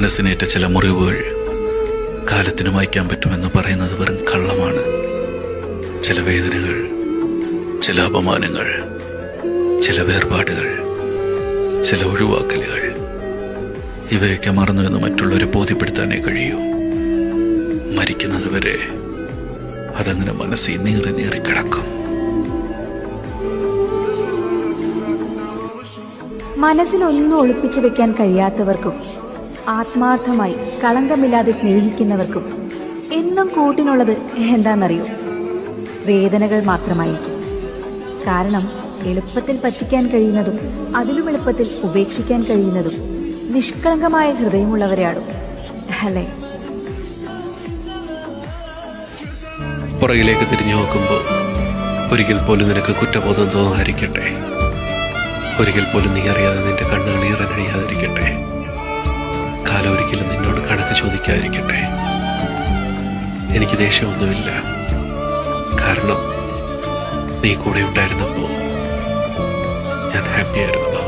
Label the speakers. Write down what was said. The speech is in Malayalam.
Speaker 1: മനസ്സിനേറ്റ ചില മുറിവുകൾ കാലത്തിന് മായ്ക്കാൻ പറ്റുമെന്ന് പറയുന്നത് വെറും കള്ളമാണ്. ചില വേദനകൾ ചില അപമാനങ്ങൾ ചില വേർപാടുകൾ ചില ഒഴിവാക്കലുകൾ. ഇവയൊക്കെ മറന്നുവെന്ന് മറ്റുള്ളവരെ ബോധ്യപ്പെടുത്താനേ കഴിയൂ. മരിക്കുന്നത് വരെ അതങ്ങനെ മനസ്സിൽ നീറി നീറി കിടക്കും.
Speaker 2: മനസ്സിലൊന്നും ഒളിപ്പിച്ചു വെക്കാൻ കഴിയാത്തവർക്കും ആത്മാർത്ഥമായി കളങ്കമില്ലാതെ സ്നേഹിക്കുന്നവർക്കും എന്നും കൂട്ടിനുള്ളത് എന്താണെന്നറിയോ? വേദനകൾ മാത്രമായിരിക്കും. കാരണം എളുപ്പത്തിൽ പറ്റിക്കാൻ കഴിയുന്നതും അതിലും എളുപ്പത്തിൽ ഉപേക്ഷിക്കാൻ കഴിയുന്നതും നിഷ്കളങ്കമായ ഹൃദയമുള്ളവരെയാണോ അല്ലേ?
Speaker 1: പുറകിലേക്ക് തിരിഞ്ഞു നോക്കുമ്പോൾ ഒരിക്കൽ പോലും നിനക്ക് കുറ്റബോധം തോന്നാതിരിക്കട്ടെ. ഒരിക്കൽ പോലും നീ അറിയാതെ നിന്റെ കണ്ണുകൾ ഈറനണിയാതിരിക്കട്ടെ. എനിക്ക് ദേഷ്യമൊന്നുമില്ല. കാരണം നീ കൂടെ ഉണ്ടായിരുന്നപ്പോൾ ഞാൻ ഹാപ്പിയായിരുന്നു